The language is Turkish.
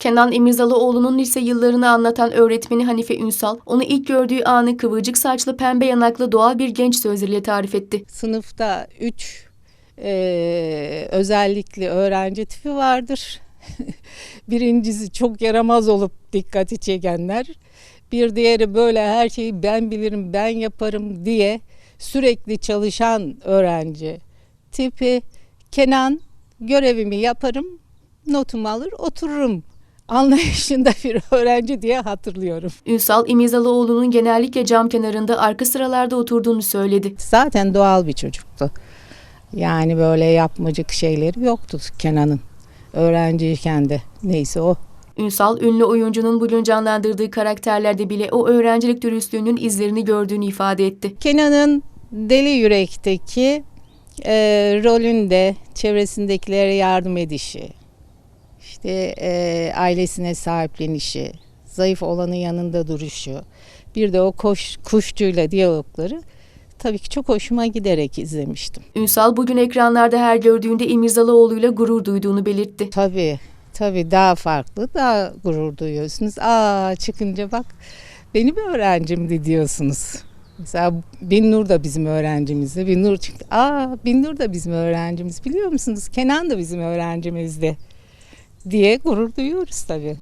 Kenan İmirzalıoğlu'nun lise yıllarını anlatan öğretmeni Hanife Ünsal, onu ilk gördüğü anı kıvırcık saçlı pembe yanaklı doğal bir genç sözleriyle tarif etti. Sınıfta üç eee, özellikle öğrenci tipi vardır. Birincisi çok yaramaz olup dikkati çekenler. Bir diğeri böyle her şeyi ben bilirim, ben yaparım diye sürekli çalışan öğrenci tipi. Kenan görevimi yaparım, notumu alır, otururum anlayışında bir öğrenci diye hatırlıyorum. Ünsal, İmirzalıoğlu'nun genellikle cam kenarında arka sıralarda oturduğunu söyledi. Zaten doğal bir çocuktu. Yani böyle yapmacık şeyleri yoktu Kenan'ın. Öğrenciyken de neyse o. Ünsal, ünlü oyuncunun bugün canlandırdığı karakterlerde bile o öğrencilik dürüstlüğünün izlerini gördüğünü ifade etti. Kenan'ın Deli Yürek'teki e, rolünde çevresindekilere yardım edişi, işte e, ailesine sahiplenişi, zayıf olanın yanında duruşu, bir de o koş, kuşçuyla diyalogları tabii ki çok hoşuma giderek izlemiştim. Ünsal, bugün ekranlarda her gördüğünde İmirzalıoğlu'yla gurur duyduğunu belirtti. Tabii, tabii daha farklı, daha gurur duyuyorsunuz. Aa çıkınca bak benim öğrencimdi diyorsunuz. Mesela Binnur da bizim öğrencimizdi. Binnur çıktı. Aa Binnur da bizim öğrencimiz biliyor musunuz? Kenan da bizim öğrencimizdi diye gurur duyuyoruz tabii.